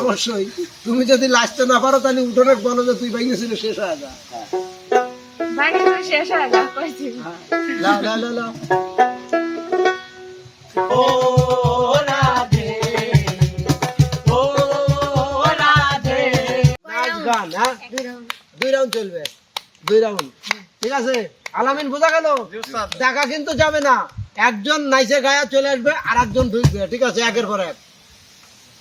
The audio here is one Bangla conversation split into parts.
অবশ্যই। তুমি যদি লাস্টে না পারো তাহলে উঠোনের বলো যে তুই শেষ হয়ে যা। হ্যাঁ? ঠিক আছে? আলামিন বোঝা গেল? দেখা কিন্তু যাবে না। একজন নাইসে গায়া চলে আসবে আর একজন ঢুকবে। ঠিক আছে? একের পর এক।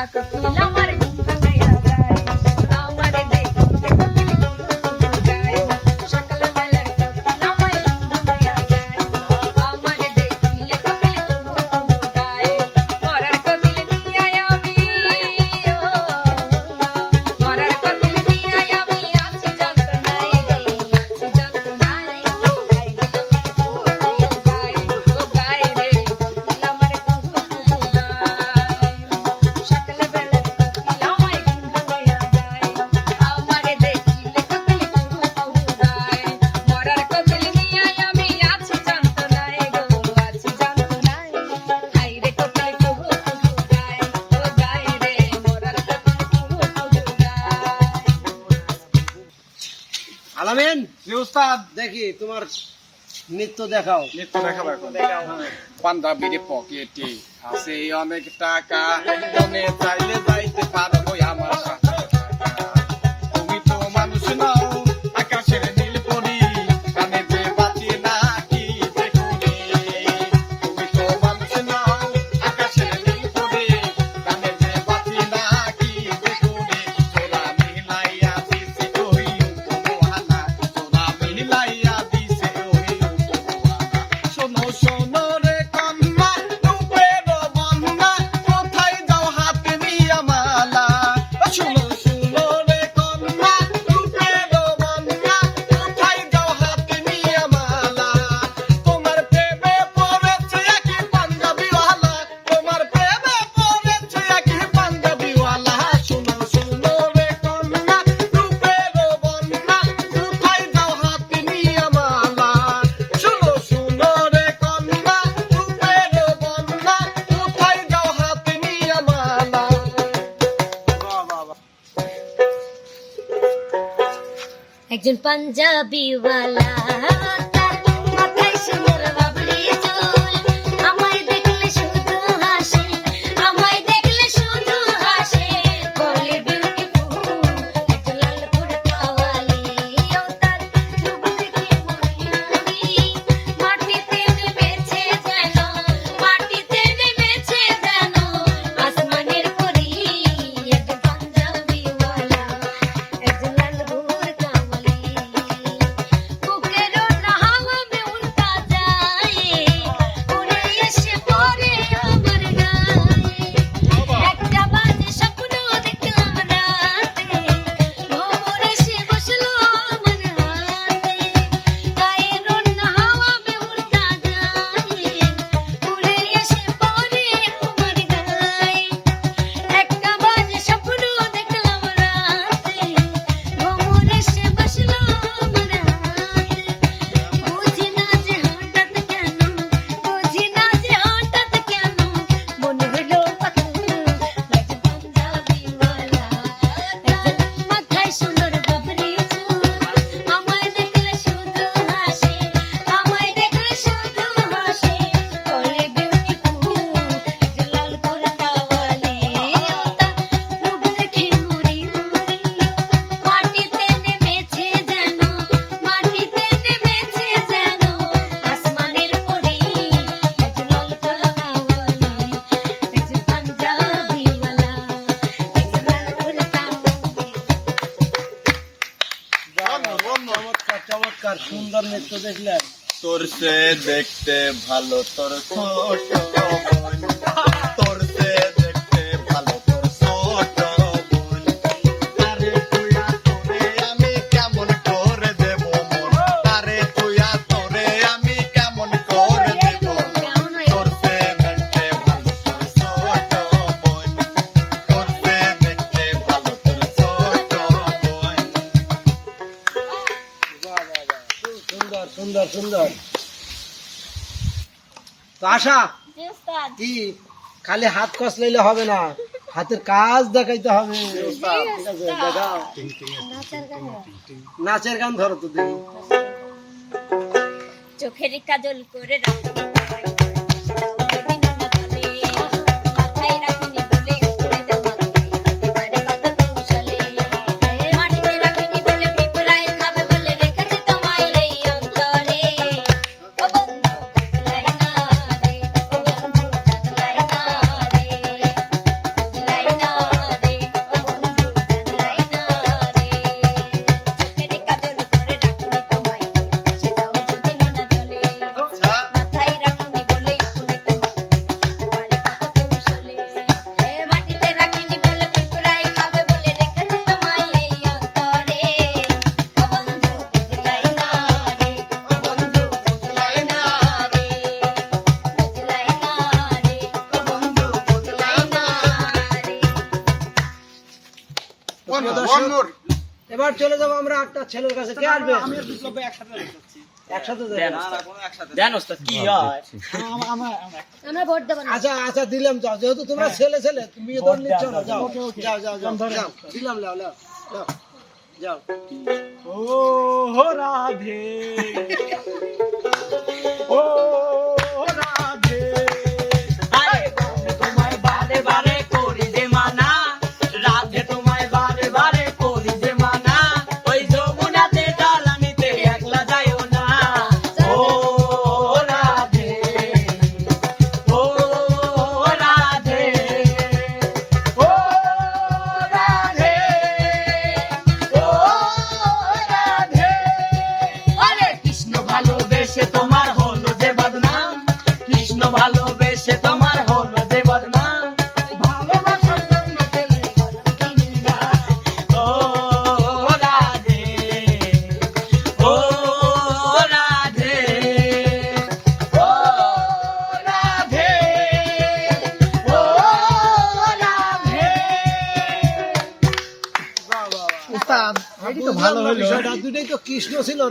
Дякую. উস্তাদ দেখি তোমার নৃত্য দেখাও। নৃত্য দেখাবো এখন। পাঞ্জাবির পকেটে আছে অনেক টাকা। মনে চাইলে যাইতে পারব আমার সাথে। Sin Punjabi Wala. সুন্দর নৃত্য দেখলেন। তোর সে দেখতে ভালো তোর ছোট সুন্দর সুন্দর। তো আশা কি খালি হাত কষ লাইলে হবে না হাতের কাজ দেখাইতে হবে। নাচের গান ধরো তো চোখের কাজল করে রাখা। এবার চলে যাব আমরা একটা ছেলের কাছে। কে আসবে? আমি বিপ্লব একসাথে আচ্ছা। আচ্ছা দিলাম যাও। যেহেতু তোমরা ছেলে ছেলে যাও। যাও যাও যাও দিলাম যাও। যাও। রাধে। ও দুটোই তো কৃষ্ণ ছিল